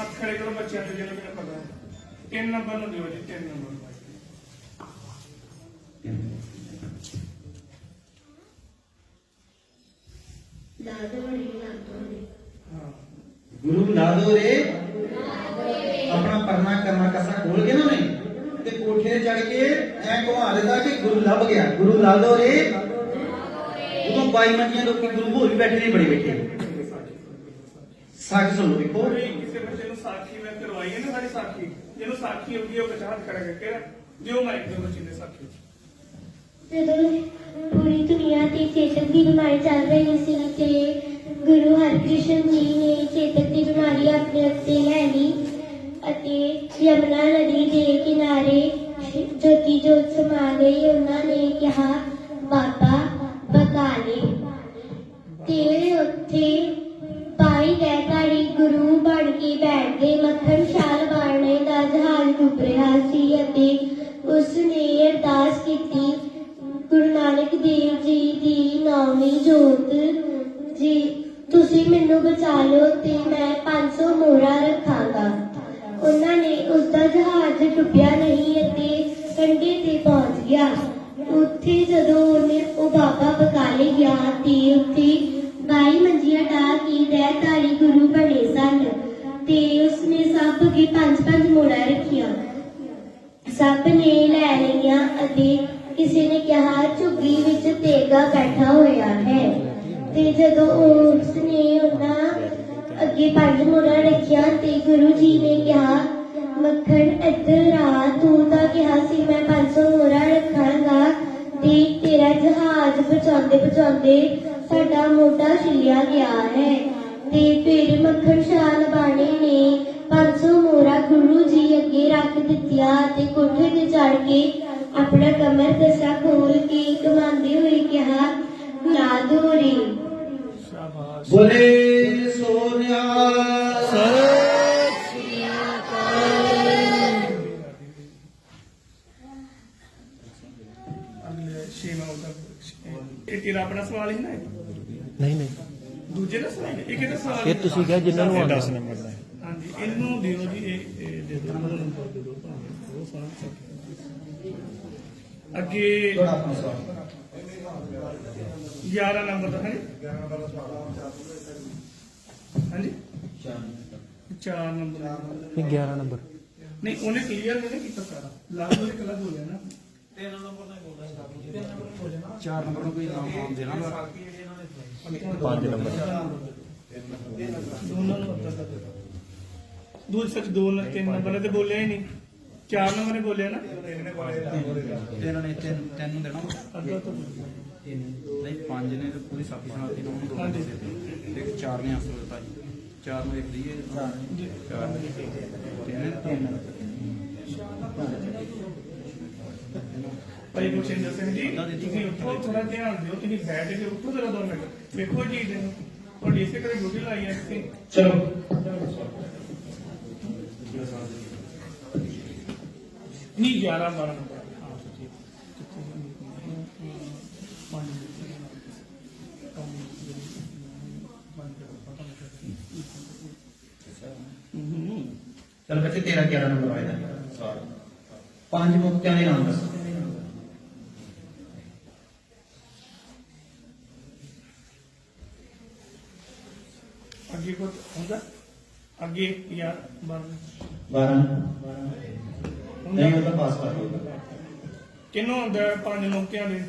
ਹੱਥ ਖੜੇ ਕਰੋ ਬੱਚਿਆਂ ਦੇ ਜਿਹਨਾਂ ਨੂੰ ਪਤਾ ਹੈ। ਤਿੰਨ ਨੰਬਰ ਨੂੰ ਦਿਓ ਜੀ ਤਿੰਨ ਨੰਬਰ ਹਾਂ। ਗੁਰੂ ਲਾਦੋ ਰੇ। ਆਪਣਾ ਪਰਨਾ ਕਰਨਾ ਕਸਾ ਖੋਲ ਕੇ ਨਾ ਨੇ ਤੇ ਕੋਠੇ ਤੇ ਚੜ ਕੇ ਐ ਘੁਮਾ ਦਿੰਦਾ ਕਿ ਗੁਰੂ ਲੱਭ ਗਿਆ। ਗੁਰੂ ਲਾਦੋ ਰੇ। ਉਦੋਂ ਬਾਈ ਮੰਜੀਆਂ ਲੋਕੀ ਗੁਰੂ ਹੋਰ ਵੀ ਬੈਠੇ ਨੇ ਬੜੇ ਬੈਠੇ ਸਾਖ ਸੁਣੋ ਦੇਖੋ। ਕਿਸੇ ਬੱਚੇ ਸਾਖੀ ਮੈਂ ਕਰਵਾਈ ਹੈ ਨਾ ਸਾਡੀ ਸਾਖੀ ਜਿਹਨੂੰ ਸਾਖੀ ਆਉਂਦੀ ਹੈ, ਉਹ ਬੱਚਾ ਹੱਥ ਖੜਾ ਦਿਓ ਮਾਈਕ ਦੇ ਬੱਚੇ ਦੇ ਸਾਖੀ ਜਦੋਂ ਪੂਰੀ ਦੁਨੀਆ ਤੇ ਚੇਤਕ ਦੀ ਬਿਮਾਰੀ ਚੱਲ ਰਹੀ ਸੀ ਤੇ ਗੁਰੂ ਹਰਕ੍ਰਿਸ਼ਨ ਜੀ ਨੇ ਚੇਤਕ ਦੀ ਬਿਮਾਰੀ ਆਪਣੇ ਉੱਤੇ ਲੈ ਲਈ ਅਤੇ ਯਮੁਨਾ ਨਦੀ ਦੇ ਕਿਨਾਰੇ ਜੋਤੀ ਜੋਤ ਸਮਾ ਗਈ ਉਹਨਾਂ ਨੇ ਕਿਹਾ, ਬਾਬਾ, ਬਤਾ ਲੈ ਤੇ ਉੱਥੇ ਕੇ ਬੈਠ ਗਏ ਮੱਖਣ ਸ਼ਾਲ ਬਾਣੇ ਦਾ ਜਹਾਜ਼ ਡੁੱਬ ਰਿਹਾ ਸੀ ਅਤੇ ਉਸ ਨੇ ਅਰਦਾਸ ਕੀਤੀ, ਗੁਰੂ ਨਾਨਕ ਦੇਵ ਜੀ ਦੀ ਨੌਵੀਂ ਜੋਤ, ਜੀ, ਤੁਸੀਂ ਮੈਨੂੰ ਬਚਾ ਲਓ ਤੇ ਮੈਂ 500 ਮੋਹਰਾ ਰੱਖਾਂਗਾ। ਉਹਨਾਂ ਨੇ ਉਸ ਦਾ ਜਹਾਜ਼ ਡੁੱਬਿਆ ਨਹੀਂ ਅਤੇ ਕੰਢੇ ਤੇ ਪਹੁੰਚ ਗਿਆ। ਉੱਥੇ ਜਦੋਂ ਉਹਨੇ ਉਹ ਬਾਬਾ ਬਕਾਲੇ ਗਿਆ ਤੇ ਉੱਥੇ ਪੰਜ ਪੰਜ ਮੋਹਰਾਂ ਰੱਖੀਆਂ। ਸਭ ਨੇ ਲੈ ਲਈਆਂ ਅਤੇ ਕਿਸੇ ਨੇ ਕਿਹਾ, ਝੁੱਗੀ ਵਿੱਚ ਤੇਗਾ ਬੈਠਾ ਹੋਇਆ ਹੈ। ਤੇ ਜਦੋਂ ਉਸ ਨੇ ਉਹਨਾਂ ਅੱਗੇ ਪੰਜ ਮੋਹਰਾਂ ਰੱਖੀਆਂ ਤੇ ਗੁਰੂ ਜੀ ਨੇ ਕਿਹਾ, ਮੱਖਣ, ਇੱਧਰ ਆ। ਤੂੰ ਤਾਂ ਕਿਹਾ ਸੀ, ਮੈਂ 500 ਮੋਹਰਾਂ ਰੱਖਾਂਗਾ ਤੇ ਤੇਰਾ ਜਹਾਜ਼ ਬਚਾਉਂਦੇ ਬਚਾਉਂਦੇ ਸਾਡਾ ਮੋਢਾ ਛਿੱਲਿਆ ਗਿਆ ਹੈ। ਤੇ ਫਿਰ ਮੱਖਣ ਸ਼ਾਹ ਲਬਾਣੇ ਨੇ 500 ਮੋਹਰਾਂ ਗੁਰੂ ਜੀ ਅੱਗੇ ਰੱਖ ਦਿੱਤੀਆਂ ਤੇ ਕੋਠੇ ਤੇ ਚੜ ਕੇ ਆਪਣਾ ਕਮਰ ਦੱਸਾ ਖੋਲ ਕੇ ਕਮਾਉਂਦੇ ਹੋਏ ਕਿਹਾ ਬੋਲੇ ਸੋਨਿਆ। ਇਹ ਤੇਰਾ ਆਪਣਾ ਸਵਾਲ ਹੀ ਨਾ? ਨਹੀਂ ਨਹੀਂ। ਦੂਜੇ ਦਾ ਸਵਾਲ? ਇਹ ਕਿਹਦਾ ਸਵਾਲ ਇਹ ਹੈ? ਤੁਸੀਂ ਕਿਹਾ ਜਿਨ੍ਹਾਂ ਨੂੰ ਆਉਂਦਾ। ਹਾਂਜੀ ਇਹਨੂੰ ਦਿਓ ਜੀ ਇਹ ਇਹ ਦੇ ਦਿਓ ਨੰਬਰ ਦੇ ਦਿਓ ਭਾਵੇਂ ਉਹ ਸਾਰਾ ਅੱਗੇ ਤੁਹਾਡਾ ਆਪਣਾ ਸਵਾਲ 11 ਨੰਬਰ ਦਾ ਹੈ ਹਾਂਜੀ? 4 ਨੰਬਰ। ਦਾ। ਨਹੀਂ 11 ਨੰਬਰ। ਨਹੀਂ ਉਹਨੇ ਕਲੀਅਰ ਨਹੀਂ ਕੀਤਾ ਸਾਰਾ। ਲਾਲ ਉਹਨੇ ਕੱਲਾ ਬੋਲਿਆ ਨਾ ਚਾਰ ਨੰਬਰ ਨੂੰ ਕੋਈ ਨਾਮ ਆਉਂ ਦੇਣਾ 5 ਨੰਬਰ। ਦੋਨਾਂ ਨੂੰ ਅੱਧਾ ਅੱਧਾ ਦੇ ਦਿਓ। ਦੂਜੇ ਸੱਚ ਦੋ ਨ- ਤਿੰਨ ਨੰਬਰ ਤੇ ਬੋਲਿਆ ਹੀ ਨਹੀਂ। ਚਾਰ ਨੰਬਰ ਨੇ ਬੋਲਿਆ ਨਾ? ਇਹਨਾਂ ਨੇ ਤਿੰਨ ਤਿੰਨ ਨੂੰ ਦੇਣਾ। ਅੱਧਾ ਤੋਂ ਨਹੀਂ ਪੰਜ ਨੇ ਤੇ ਪੂਰੀ ਸਾਫੀ ਸੁਣਾਤੀ ਨੂੰ ਦੋ ਤੇ ਚਾਰ ਨੇ ਆਸਰ ਦਿੱਤਾ ਜੀ। ਚਾਰ ਨੂੰ ਇੱਕ ਦਈਏ ਜੀ। ਚਾਰ ਤਿੰਨ ਤਿੰਨ ਭਾਈ ਗੁਰਸ਼ਿੰਦਰ ਸਿੰਘ ਜੀ ਤੁਸੀਂ ਉੱਠੋ ਥੋੜਾ ਧਿਆਨ ਦਿਓ ਤੁਸੀਂ ਬੈਠ ਕੇ ਉੱਠੋ ਜਰਾ ਦੋ ਮਿੰਟ। ਵੇਖੋ ਜੀ ਇਹਨੂੰ ਤੁਹਾਡੀ ਇਸੇ ਕਰੇ ਡਿਊਟੀ ਲਾਈ ਹੈ ਤੁਸੀਂ ਚਲੋ। ਨਹੀਂ 11 12 ਨੰਬਰ ਹਾਂ ਹੂੰ ਚਲ ਬੱਚੇ ਤੇਰਾ 11 ਨੰਬਰ ਆਇਆ ਸਵਾਲ ਪੰਜ ਮੁਕਤਿਆਂ ਦੇ ਨਾਮ ਦੱਸ। ਅੱਗੇ ਕੋਈ ਹੁੰਦਾ? ਅੱਗੇ ਯਾਰ ਬਾਰ। 12 ਨਹੀਂ ਉਹ ਤਾਂ ਪਾਸ ਕਰ ਦਿਓ ਕਿੰਨੂੰ ਹੁੰਦਾ ਹੈ? ਪੰਜ ਮੌਕਿਆਂ ਦੇ। ਇਹ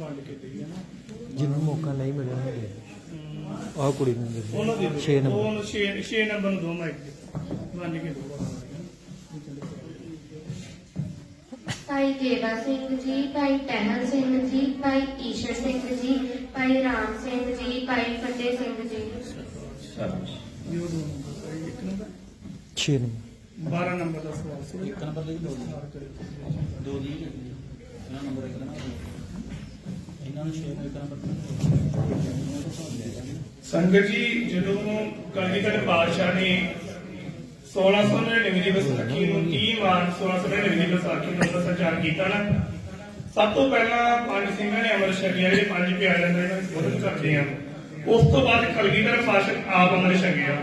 ਵੰਡ ਕੇ ਦੇ ਨਾ। ਜਿਹਨੂੰ ਮੌਕਾ ਨਹੀਂ ਮਿਲਿਆ ਹੋਵੇ ਆਹ ਕੁੜੀ ਨੂੰ ਦੇ ਉਹਨੂੰ ਦੇ 6 ਦਿਓ ਨੰਬਰ। ਉਹਨੂੰ 6 6 ਨੰਬਰ ਨੂੰ ਦੋ ਮਾਈਕ ਦੇ। ਵੰਡ ਕੇ ਦੋ ਭਾਈ ਦੇਵਾ ਸਿੰਘ ਜੀ ਭਾਈ ਟਹਿਲ ਸਿੰਘ ਜੀ ਭਾਈ ਈਸ਼ਰ ਸਿੰਘ ਜੀ ਭਾਈ ਰਾਮ ਸਿੰਘ ਜੀ ਭਾਈ ਫਤਿਹ ਸਿੰਘ ਜੀ। ਸ਼ਾਬਾਸ਼ ਦਿਓ ਦੋ ਨੰਬਰ ਇੱਕ ਨੰਬਰ। 6 ਨੰਬਰ। 12 ਨੰਬਰ ਦਾ ਸਵਾਲ ਸੀ। ਇੱਕ ਨੰਬਰ ਲਈ ਦੋ ਦੋ ਦੀ ਇਹਨਾਂ ਨੰਬਰ ਇੱਕ ਦੇਣਾ ਇਹਨਾਂ ਨੂੰ ਛੇ ਨੂੰ ਇੱਕ ਨੰਬਰ ਸੰਗਤ ਜੀ ਜਦੋਂ ਕਲਗੀਧਰ ਪਾਤਸ਼ਾਹ ਨੇ 1699 ਦੀ ਵਿਸਾਖੀ ਨੂੰ 30 ਮਾਰਚ 1699 ਦੀ ਵਿਸਾਖੀ ਨੂੰ ਦਾ ਸੰਚਾਰ ਕੀਤਾ ਨਾ ਸਭ ਤੋਂ ਪਹਿਲਾਂ ਪੰਜ ਸਿੰਘਾਂ ਨੇ ਅਮਰ ਛਕਿਆ ਜਿਹੜੇ ਪੰਜ ਪਿਆਰਿਆਂ ਦਾ ਇਹਨਾਂ ਨੂੰ ਬੋਧਨ ਕਰਦੇ ਆ। ਉਸ ਤੋਂ ਬਾਅਦ ਕਲਗੀਧਰ ਪਾਤਸ਼ਾਹ ਆਪ ਅਮਰ ਛਕਿਆ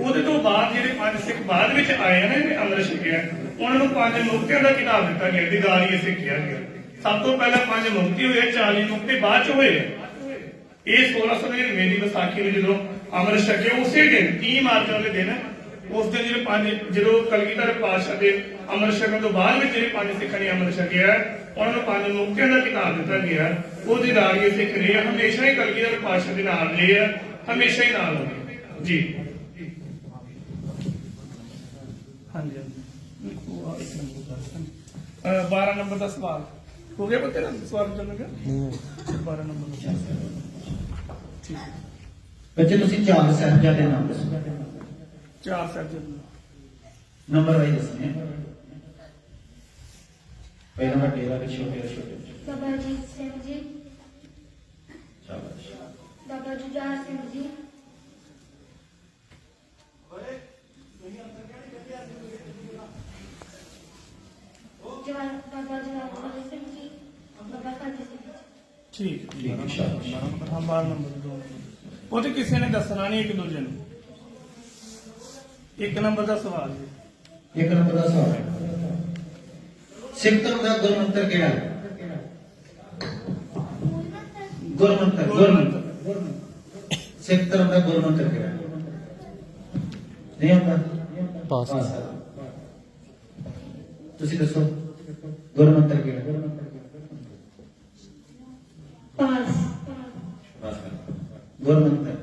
ਉਹਦੇ ਤੋਂ ਬਾਅਦ ਜਿਹੜੇ ਪੰਜ ਸਿੱਖ ਬਾਅਦ ਵਿੱਚ ਆਏ ਨੇ ਤੇ ਅੰਮ੍ਰਿਤ ਛਕਿਆ, ਉਹਨਾਂ ਨੂੰ ਪੰਜ ਮੁਕਤਿਆਂ ਦਾ ਕਿਤਾਬ ਦਿੱਤਾ ਗਿਆ ਦੀਦਾਰ ਇਹ ਸਿੱਖਿਆ ਗਿਆ। ਸਭ ਤੋਂ ਪਹਿਲਾਂ ਪੰਜ ਮੁਕਤੀ ਹੋਏ 40 ਮੁਕਤੀ ਬਾਅਦ ਚ ਹੋਏ। ਇਹ 1699 ਦੀ ਵਿਸਾਖੀ ਨੂੰ ਜਦੋਂ ਅੰਮ੍ਰਿਤ ਛਕਿਆ, ਉਸੇ ਦਿਨ 30 ਮਾਰਚ ਵਾਲੇ ਦਿਨ, ਉਸ ਦਿਨ ਜਿਹੜੇ ਪੰਜ, ਜਦੋਂ ਕਲਗੀਧਰ ਪਾਤਸ਼ਾਹ ਦੇ ਅੰਮ੍ਰਿਤ ਛਕਣ ਤੋਂ ਬਾਅਦ ਵਿੱਚ ਜਿਹੜੇ ਪੰਜ ਸਿੱਖਾਂ ਨੇ ਅੰਮ੍ਰਿਤ ਛਕਿਆ, ਉਹਨਾਂ ਨੂੰ ਪੰਜ ਮੁਕਤਿਆਂ ਦਾ ਕਿਤਾਬ ਦਿੱਤਾ ਗਿਆ। ਉਹ ਦੀਦਾਰ ਸਿੱਖ ਰਹੇ ਆ, ਹਮੇਸ਼ਾ ਹੀ ਕਲਗੀਧਰ ਪਾਤਸ਼ਾਹ ਦੇ ਨਾਲ ਰਹੇ ਆ, ਹਮੇਸ਼ਾ ਹੀ ਨਾਲ ਰਹੇ ਜੀ। ਹਾਂਜੀ ਹਾਂਜੀ। ਉਹ ਆ ਇੱਕ ਨੰਬਰ ਦਾ ਅਹ 12 ਨੰਬਰ ਦਾ ਸਵਾਲ। ਹੋ ਗਿਆ ਬੱਤੇ ਨਾ ਸਵਾਲ ਚੱਲ ਗਿਆ ਨਹੀਂ 12 ਨੰਬਰ ਦਾ ਠੀਕ। ਹੈ। ਬੱਚੇ ਤੁਸੀਂ ਚਾਰ ਸਾਹਿਬਜ਼ਾਦੇ ਨਾਮ ਦੱਸੋ। ਚਾਰ ਸੈਕਸ਼ਨ ਨੰਬਰ ਵਾਈ ਦੱਸਣੇ ਪਹਿਲਾਂ ਵੱਡੇ ਦਾ ਫਿਰ ਛੋਟੇ ਦਾ ਛੋਟੇ ਦਾ। ਬਾਬਾ ਅਜੀਤ ਸਿੰਘ ਜੀ ਸ਼ਾਬਾਸ਼ ਬਾਬਾ ਜੁਝਾਰ ਸਿੰਘ ਜੀ ਬਾਬਾ ਜਵਾਨ ਸਿੰਘ ਜੀ ਬਾਬਾ ਫਤਿਹ ਸਿੰਘ ਜੀ ਠੀਕ ਠੀਕ। ਹੈ, 12 ਨੰਬਰ ਦੋ। ਉਹ ਤੇ ਕਿਸੇ ਨੇ ਦੱਸਣਾ ਨਹੀਂ ਇੱਕ ਦੂਜੇ ਨੂੰ। ਇੱਕ ਨੰਬਰ ਦਾ ਸਵਾਲ ਜੀ। ਇੱਕ ਨੰਬਰ ਦਾ ਸਵਾਲ। ਸਿੱਖ ਧਰਮ ਦਾ ਗੁਰਮੰਤਰ ਕਿਹੜਾ ਗੁਰਮੰਤਰ ਗੁਰਮੰਤਰ। ਸਿੱਖ ਧਰਮ ਦਾ ਗੁਰਮੰਤਰ ਕਿਹੜਾ ਨਹੀਂ ਆਉਂਦਾ ਪਾਸ। ਤੁਸੀਂ ਦੱਸੋ। ਗੁਰਮੰਤਰ ਕਿਹੜਾ ਹੈ? ਪਾਸ ਗੁਰਮੰਤਰ